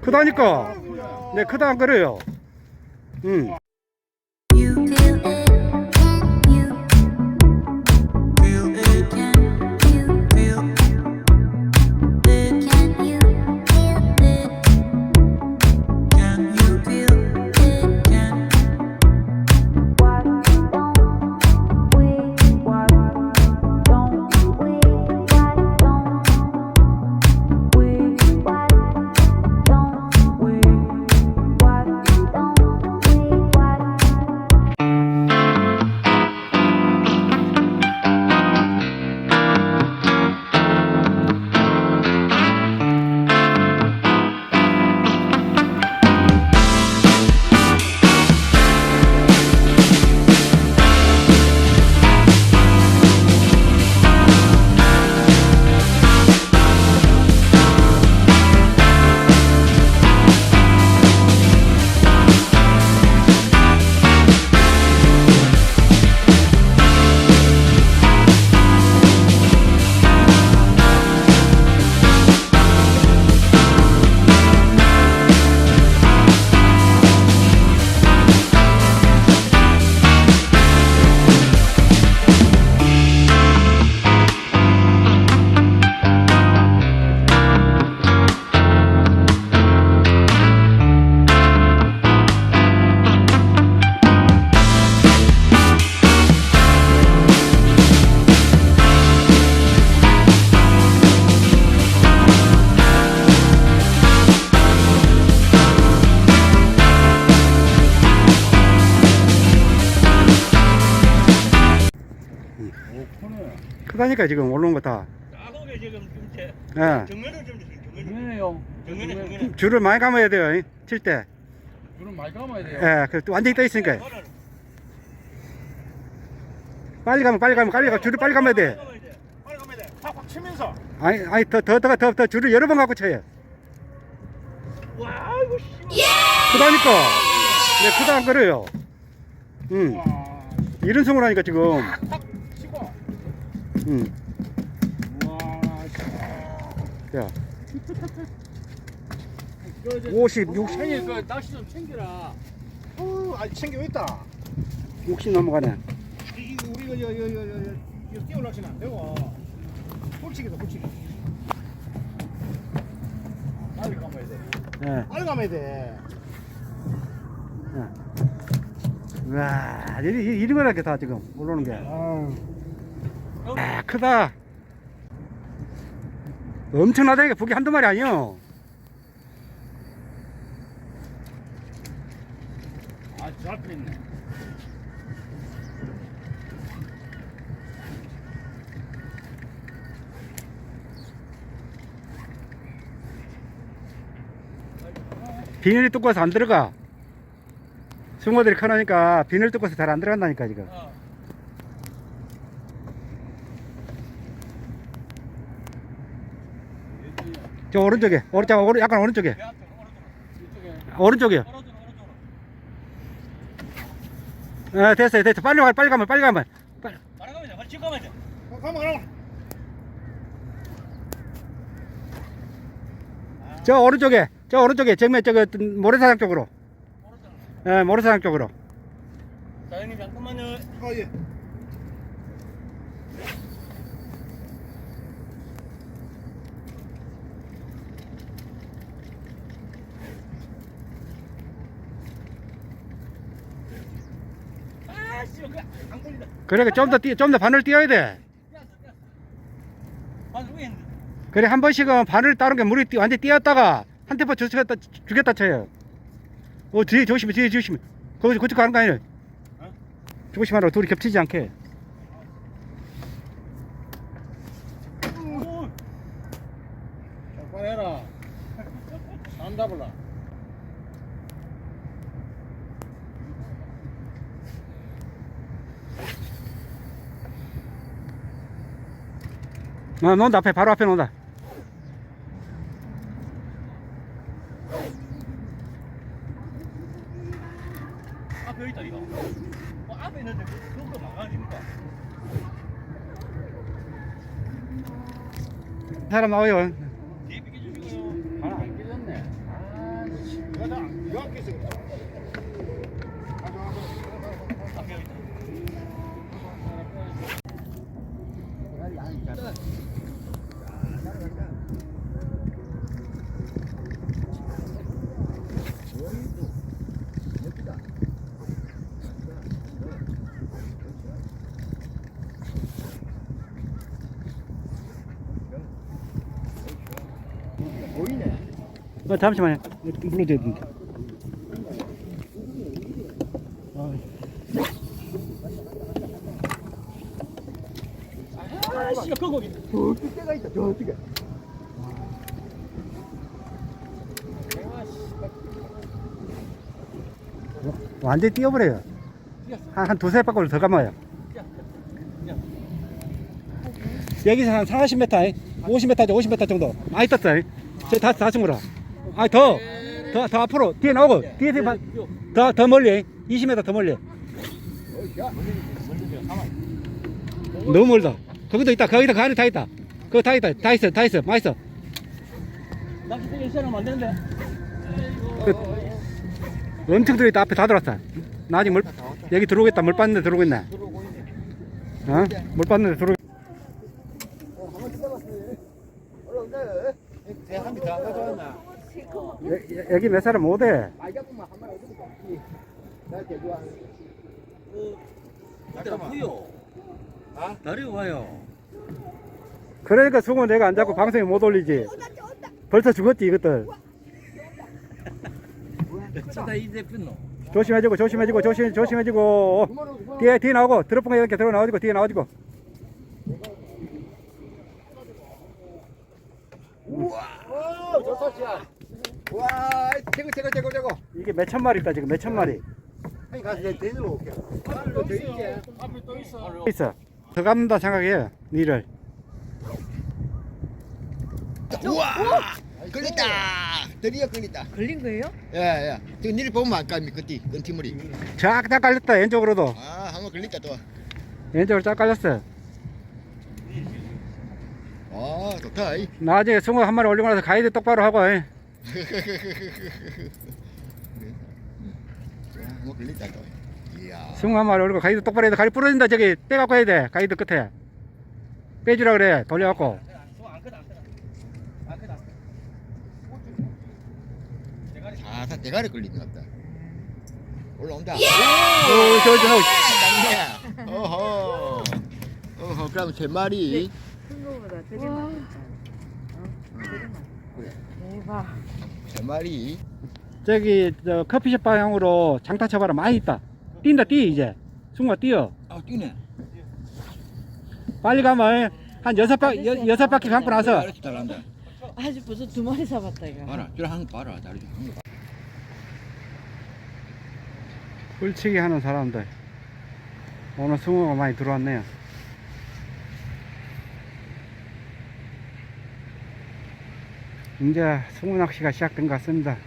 크다니까. 네, 크다 안 그래요. 응. 크다니까 지금 올라온 거 다. 나고게 지금 좀 제- 예. 정면을 좀 주세요 정면을 정면에요. 정면에 정면에 줄을 많이 감아야 돼요. 이, 칠 때. 줄은 많이 감아야 돼요. 예, 그 완전히 떠 있으니까. 이거는 빨리 가면 빨리 가면 빨리 가. 줄을 빨리 감아야 돼. 빨리 가면 돼 팍팍 치면서 아니, 아니 더더더 더 더 줄을 여러 번 갖고 쳐요. 와 이거 씨발 크다니까. 네, 크다 안 그래요. 응. 와, 이런 승을 하니까 지금. 탁 치고. 응. 와, 야, 저 이제 50, 60, 형님 그 낚시 좀 챙겨라. 어, 아직 챙겨 있다 60 넘어가네. 이 우리가 여 여 여여 이거 띄워 낚시는 안 되고 꿀치기다 꿀치기 빨리 감아야 돼. 예. 빨리 가면 돼 와, 이리, 이리- 이런 거라게 다 지금 올라오는 게. 아, 크다. 엄청나다, 이게. 북이 한두 마리 아니요. 아, 잡혔네. 비닐이 뚜꺼서 안 들어가. 숭어들이 커나니까 비닐 뚜꺼서 잘 안 들어간다니까, 지금. 어. 저 오른쪽에, 오른쪽, 오른, 약간 오른쪽에. 오른쪽. 오른쪽이요. 오른쪽 오른쪽 아, 됐어요, 됐어. 빨리 가, 빨리 가면, 빨리 가면. 빨리. 빨리 가면 돼 빨리 지금 가면 돼 가면 가면 저 오른쪽에, 저 오른쪽에, 정면 저거 모래사장 쪽으로. 오른쪽 예, 모래사장 쪽으로. 자 형님 잠깐만요 아예 그래, 좀 더, 뛰, 좀더 바늘 띄어야 돼. 그래, 한 번씩은 바늘 따른 게 물이 띄, 완전히 띄었다가 한 테퍼 주겠다, 주겠다 쳐요. 어, 뒤에 조심해, 뒤에 조심해. 거기, 그쪽 가는 거 아니네. 어? 조심하라, 둘이 겹치지 않게. 해라. 안 잡을라. 어, 논다, 앞에, 바로 앞에 논다. 앞에 있다 이거 어, 앞에 있는데 그거 막아집니까 사람 나와요 정확히 있어. 보이네. 어, 잠시만요. 이렇게 눌러줘야 된다. 어, 아, 씨가 그거 저쪽 때가 있다. 저쪽에. 완전히 뛰어버려요. 한, 한 두세 바퀴를 더 감아요. 여기서 한 40m, 50m, 50m 정도. 많이 떴어요. 저 다, 다쓴 거라. 아, 더, 더, 더 앞으로. 뒤에 나오고, 뒤에, 뒤에, 봐. 더, 더 멀리. 20m 더 멀리. 너무 멀다. 거기도 있다. 거기다, 그 안에 다 있다. 그거 다 있다. 다 있어, 다 있어. 많이 있어. 낚시 되게 시원하면 안 되는데 그, 엄청 들어있다. 앞에 다 들어왔어. 나 아직 물, 여기 들어오겠다. 물 빠는데 들어오고 있네. 어? 물 빠는데 들어오고 대한민국 다 가져왔나? 여- 여기 몇 사람 대구한. 그때 아프요 아? 다리 와요 그러니까 승호 내가 안 잡고 방송에 못 올리지. 벌써 죽었지, 이것들. 조심해지고, 조심해지고, 조심, 조심해지고. 뒤에, 뒤에 나오고, 드롭봉에 이렇게 들어 나오지고, 뒤에 나오지고. 우와, 저 소시야. 와, 저거 저거 저거 저거. 이게 몇 천 마리 있다, 지금 몇 천 마리. 형이 가서 이제 대들어 올게. 더 있지. 앞에 또 있어 있어. 더 감는다 생각해요, 니를. 우와! 걸렸다! 드디어 걸렸다. 걸린 거예요? 예, 예. 저 니를 보면 안 까미, 그띠, 끈티물이. 쫙 다 깔렸다, 왼쪽으로도. 아, 한번 걸렸다, 또. 왼쪽으로 쫙 깔렸어. 아, 좋다. 이. 나중에 승호 한 마리 올리고 나서 가이드 똑바로 하고, 예. 자, 한번 걸렸다, 또. 이야. 한 마리 올리고 가이드 똑바로 해야 돼. 가이드 부러진다, 저기. 빼갖고 해야 돼, 가이드 끝에. 빼주라 그래, 돌려갖고. 자, 다 대가리 걸리는 것 같다. 올라온다. 오, 저, 저, 저. 당네. 어허. 어허, 그럼 세 마리. 큰 거보다 되게 많다. 어? 되게 많다. 대박. 세 마리. 저기 저 커피숍 방향으로 장타 쳐봐라 많이 있다 뛴다 뛰 이제 승우가 뛰어 아 뛰네 빨리 가면 한 여섯 바 여, 여섯 바퀴 감고 나서 잘한다. 아직 벌써 두 마리 잡았다 이거. 봐라, 저한거 봐라. 다리 한 거. 꿀치기 하는 사람들 오늘 승우가 많이 들어왔네요 이제 승우 낚시가 시작된 것 같습니다